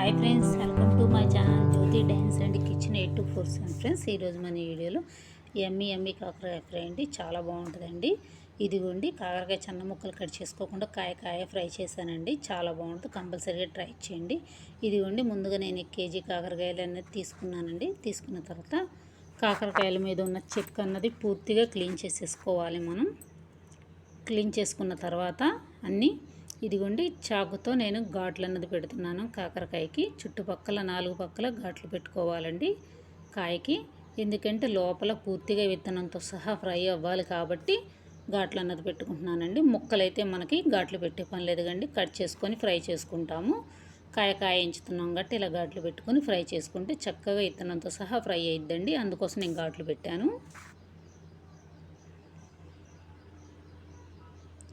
Hi friends welcome to my channel Jyothi dance and kitchen eight two four seven friends ఈరోజు మన వీడియోలో ఎమ్మి ఎమ్మి కాకరకాయ fry అండి. చాలా బాగుంటుందండి. ఇదిగోండి కాకరకాయ చిన్న ముక్కలు కట్ చేసుకోకుండా కాయ కాయ ఫ్రై చేశానండి. చాలా బాగుంటుంది. కంపల్సరీగా ట్రై చేయండి. ఇదిగోండి ముందుగా నేను కేజీ కాకరకాయలు అనేది తీసుకున్నానండి. తీసుకున్న తర్వాత కాకరకాయల మీద ఉన్న చెక్క అన్నది పూర్తిగా క్లీన్ చేసేసుకోవాలి మనం. క్లీన్ చేసుకున్న తర్వాత అన్నీ ఇదిగోండి చాకుతో నేను ఘాట్లు అన్నది పెడుతున్నాను. కాకరకాయకి చుట్టుపక్కల నాలుగు పక్కల ఘాట్లు పెట్టుకోవాలండి కాయకి. ఎందుకంటే లోపల పూర్తిగా విత్తనంతో సహా ఫ్రై అవ్వాలి కాబట్టి ఘాట్లు అన్నది పెట్టుకుంటున్నానండి. ముక్కలైతే మనకి ఘాట్లు పెట్టే పని లేదు కండి కట్ చేసుకొని ఫ్రై చేసుకుంటాము. కాయ కాయించుతున్నాం కాబట్టి ఇలా ఘాట్లు పెట్టుకొని ఫ్రై చేసుకుంటే చక్కగా విత్తనంతో సహా ఫ్రై అయిద్దండి. అందుకోసం నేను ఘాట్లు పెట్టాను.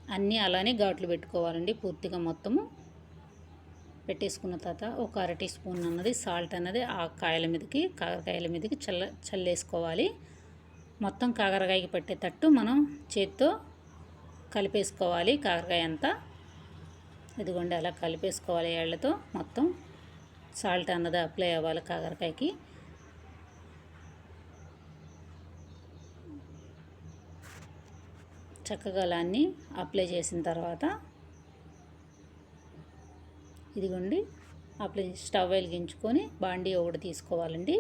అన్నీ అలానే ఘాట్లు పెట్టుకోవాలండి. పూర్తిగా మొత్తము పెట్టేసుకున్న తర్వాత ఒక అర టీ స్పూన్ అన్నది సాల్ట్ అన్నది ఆ కాయల మీదకి కాకరకాయల మీదకి చల్ల చల్లేసుకోవాలి. మొత్తం కాకరకాయకి పట్టేటట్టు మనం చేత్తో కలిపేసుకోవాలి కాకరకాయ అంతా. ఇదిగోండి అలా కలిపేసుకోవాలి ఏళ్ళతో మొత్తం. సాల్ట్ అన్నది అప్లై అవ్వాలి కాకరకాయకి. చక్కగా అలా అప్లై చేసిన తర్వాత ఇదిగోండి అప్లై స్టవ్ వెలిగించుకొని బాండీ ఒకటి తీసుకోవాలండి.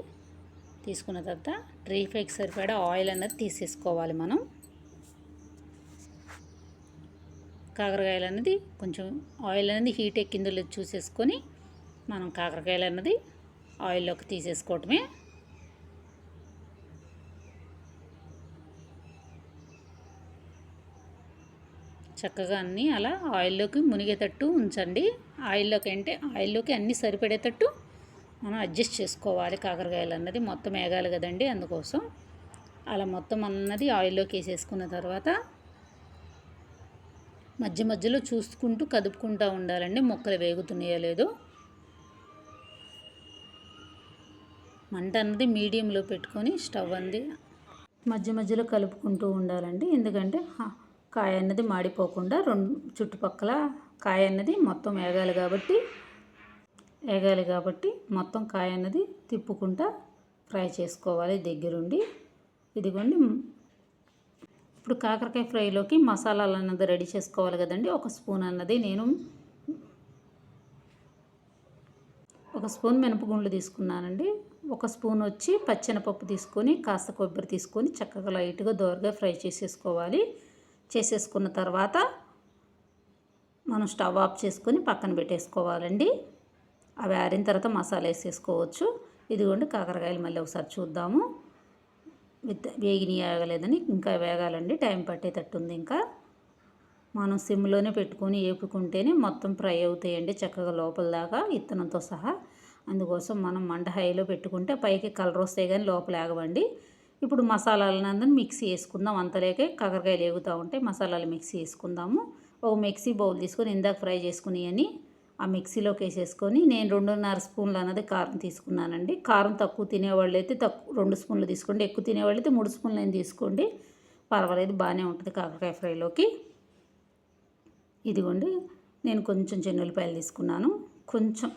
తీసుకున్న తర్వాత డ్రీ ఫ్రైకి సరిపడా ఆయిల్ అనేది తీసేసుకోవాలి మనం. కాకరకాయలు అనేది కొంచెం ఆయిల్ అనేది హీట్ ఎక్కిందో లేదు చూసేసుకొని మనం కాకరకాయలు అన్నది ఆయిల్లోకి తీసేసుకోవటమే చక్కగా అన్నీ అలా ఆయిల్లోకి మునిగేటట్టు ఉంచండి. ఆయిల్లోకి అంటే ఆయిల్లోకి అన్నీ సరిపడేటట్టు మనం అడ్జస్ట్ చేసుకోవాలి కాకరకాయలు అన్నది. మొత్తం వేగాలి కదండి అందుకోసం. అలా మొత్తం అన్నది ఆయిల్లోకి వేసేసుకున్న తర్వాత మధ్య మధ్యలో చూసుకుంటూ కదుపుకుంటూ ఉండాలండి. మొక్కలు వేగుతున్నాయో లేదో. మంట అన్నది మీడియంలో పెట్టుకొని స్టవ్ అంది. మధ్య మధ్యలో కలుపుకుంటూ ఉండాలండి. ఎందుకంటే కాయ అన్నది మాడిపోకుండా రెండు చుట్టుపక్కల కాయ అన్నది మొత్తం వేగాలి కాబట్టి వేగాలి కాబట్టి మొత్తం కాయ అన్నది తిప్పుకుంటా ఫ్రై చేసుకోవాలి దగ్గరుండి. ఇదిగోండి. ఇప్పుడు కాకరకాయ ఫ్రైలోకి మసాలాలు అన్నది రెడీ చేసుకోవాలి కదండి. ఒక స్పూన్ అన్నది నేను ఒక స్పూన్ మినపగుండ్లు తీసుకున్నానండి. ఒక స్పూన్ వచ్చి పచ్చెనపప్పు తీసుకొని కాస్త కొబ్బరి తీసుకొని చక్కగా లైట్గా దోరగా ఫ్రై చేసేసుకోవాలి. చేసేసుకున్న తర్వాత మనం స్టవ్ ఆఫ్ చేసుకొని పక్కన పెట్టేసుకోవాలండి. అవి ఆరిన తర్వాత మసాలా వేసేసుకోవచ్చు. ఇదిగోండి కాకరకాయలు మళ్ళీ ఒకసారి చూద్దాము. విత్ వేగిని వేగలేదని ఇంకా వేగాలండి. టైం పట్టేటట్టుంది ఇంకా. మనం సిమ్లోనే పెట్టుకొని వేపుకుంటేనే మొత్తం ఫ్రై అవుతాయండి చక్కగా లోపల దాకా ఇత్తనంతో సహా. అందుకోసం మనం మంట హైలో పెట్టుకుంటే పైకి కలర్ వస్తాయి కానీ లోపల ఆగవండి ఇప్పుడు మసాలాలను మిక్సీ వేసుకుందాం. అంతలేకే కాకరకాయలు ఎగుతూ ఉంటే మసాలాలు మిక్సీ వేసుకుందాము. ఒక మిక్సీ బౌల్ తీసుకొని ఇందాక ఫ్రై చేసుకుని అని ఆ మిక్సీలోకి వేసేసుకొని నేను రెండున్నర స్పూన్లు అన్నది కారం తీసుకున్నానండి. కారం తక్కువ తినేవాళ్ళు అయితే తక్కువ రెండు స్పూన్లు తీసుకోండి. ఎక్కువ తినేవాళ్ళు అయితే మూడు స్పూన్లు అయినా తీసుకోండి. పర్వాలేదు బాగానే ఉంటుంది కాకరకాయ ఫ్రైలోకి. ఇదిగోండి నేను కొంచెం చెన్నులపాయలు తీసుకున్నాను. కొంచెం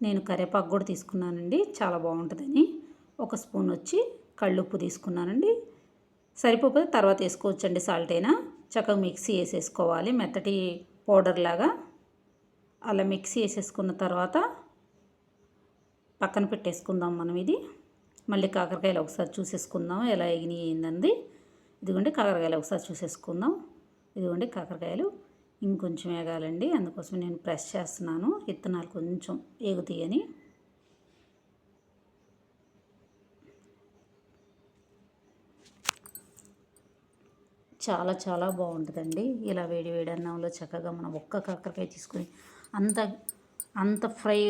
నేను కరివేపాకు కూడా తీసుకున్నానండి. చాలా బాగుంటుందని. ఒక స్పూన్ వచ్చి కళ్ళుప్పు తీసుకున్నానండి. సరిపోతే తర్వాత వేసుకోవచ్చండి సాల్ట్ అయినా. చక్కగా మిక్సీ వేసేసుకోవాలి. మెత్తటి పౌడర్ లాగా. అలా మిక్సీ వేసేసుకున్న తర్వాత పక్కన పెట్టేసుకుందాం మనం ఇది. మళ్ళీ కాకరకాయలు ఒకసారి చూసేసుకుందాం. ఎలా ఎగినాయి ఇదిగోండి కాకరకాయలు ఒకసారి చూసేసుకుందాం. ఇదిగోండి కాకరకాయలు ఇంకొంచెం ఎగాలండి అందుకోసం నేను ప్రెస్ చేస్తున్నాను. విత్తనాలు కొంచెం ఎగుతాయని చాలా చాలా బాగుంటుందండి. ఇలా వేడి వేడి అన్నంలో చక్కగా మనం ఒక్క కాకరకాయ తీసుకొని అంత అంత ఫ్రై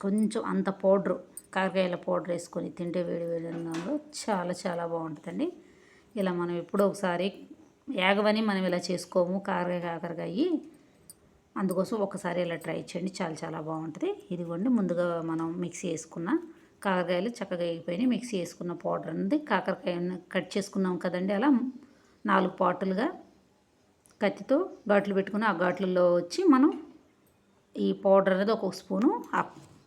కొంచెం అంత పౌడర్ కాకరకాయల పౌడర్ వేసుకొని తింటే వేడి వేడి అన్నంలో చాలా చాలా బాగుంటుందండి. ఇలా మనం ఎప్పుడో ఒకసారి ఏగవని మనం ఇలా చేసుకోము కాకరకాయ కాకరకాయ. అందుకోసం ఒకసారి ఇలా ట్రై చేయండి చాలా చాలా బాగుంటుంది. ఇదిగోండి ముందుగా మనం మిక్సీ వేసుకున్న కాకరకాయలు చక్కగా వేగిపోయినాయి. మిక్సీ వేసుకున్న పౌడర్ అనేది కాకరకాయ కట్ చేసుకున్నాం కదండి అలా నాలుగు పాటులుగా కత్తితో ఘాట్లు పెట్టుకుని ఆ ఘాట్లలో వచ్చి మనం ఈ పౌడర్ అనేది ఒక స్పూను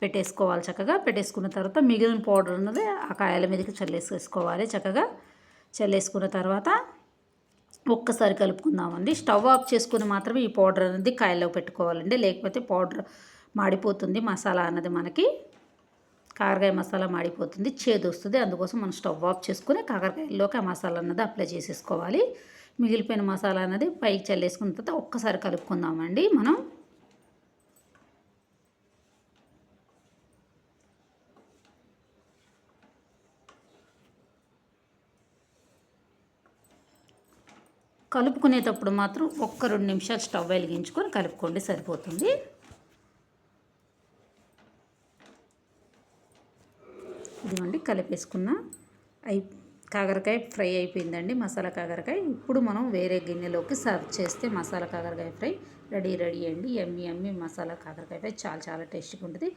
పెట్టేసుకోవాలి చక్కగా. పెట్టేసుకున్న తర్వాత మిగిలిన పౌడర్ అన్నది ఆ కాయల మీదకి చల్లేసేసుకోవాలి చక్కగా. చల్లేసుకున్న తర్వాత ఒక్కసారి కలుపుకుందామండి. స్టవ్ ఆఫ్ చేసుకుని మాత్రమే ఈ పౌడర్ అనేది కాయల్లో పెట్టుకోవాలండి. లేకపోతే పౌడర్ మాడిపోతుంది మసాలా అన్నది మనకి. కాకరకాయ మసాలా మాడిపోతుంది చేదు వస్తుంది అందుకోసం మనం స్టవ్ ఆఫ్ చేసుకుని కాకరకాయల్లోకి ఆ మసాలా అన్నది అప్లై చేసేసుకోవాలి. మిగిలిపోయిన మసాలా అనేది పైకి చల్లేసుకున్న తర్వాత ఒక్కసారి కలుపుకుందామండి మనం. కలుపుకునేటప్పుడు మాత్రం ఒక్క రెండు నిమిషాలు స్టవ్ వెలిగించుకొని కలుపుకోండి సరిపోతుంది. ఇదిగోండి కలిపేసుకున్న అయి కాకరకాయ ఫ్రై అయిపోయిందండి మసాలా కాకరకాయ. ఇప్పుడు మనం వేరే గిన్నెలోకి సర్వ్ చేస్తే మసాలా కాకరకాయ ఫ్రై రెడీ రెడీ అండి. ఎమ్మి ఎమ్మి మసాలా కాకరకాయ ఫ్రై చాలా చాలా టేస్టీగా ఉంటుంది.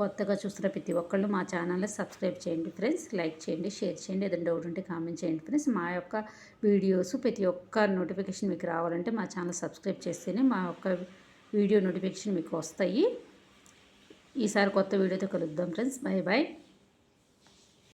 కొత్తగా చూస్తున్న ప్రతి ఒక్కళ్ళు మా ఛానల్ని సబ్స్క్రైబ్ చేయండి ఫ్రెండ్స్. లైక్ చేయండి షేర్ చేయండి. ఏదైనా డౌట్ ఉంటే కామెంట్ చేయండి ఫ్రెండ్స్. మా యొక్క వీడియోస్ ప్రతి ఒక్క నోటిఫికేషన్ మీకు రావాలంటే మా ఛానల్ సబ్స్క్రైబ్ చేస్తేనే మా యొక్క వీడియో నోటిఫికేషన్ మీకు వస్తాయి. ఈసారి కొత్త వీడియోతో కలుద్దాం ఫ్రెండ్స్. Bye bye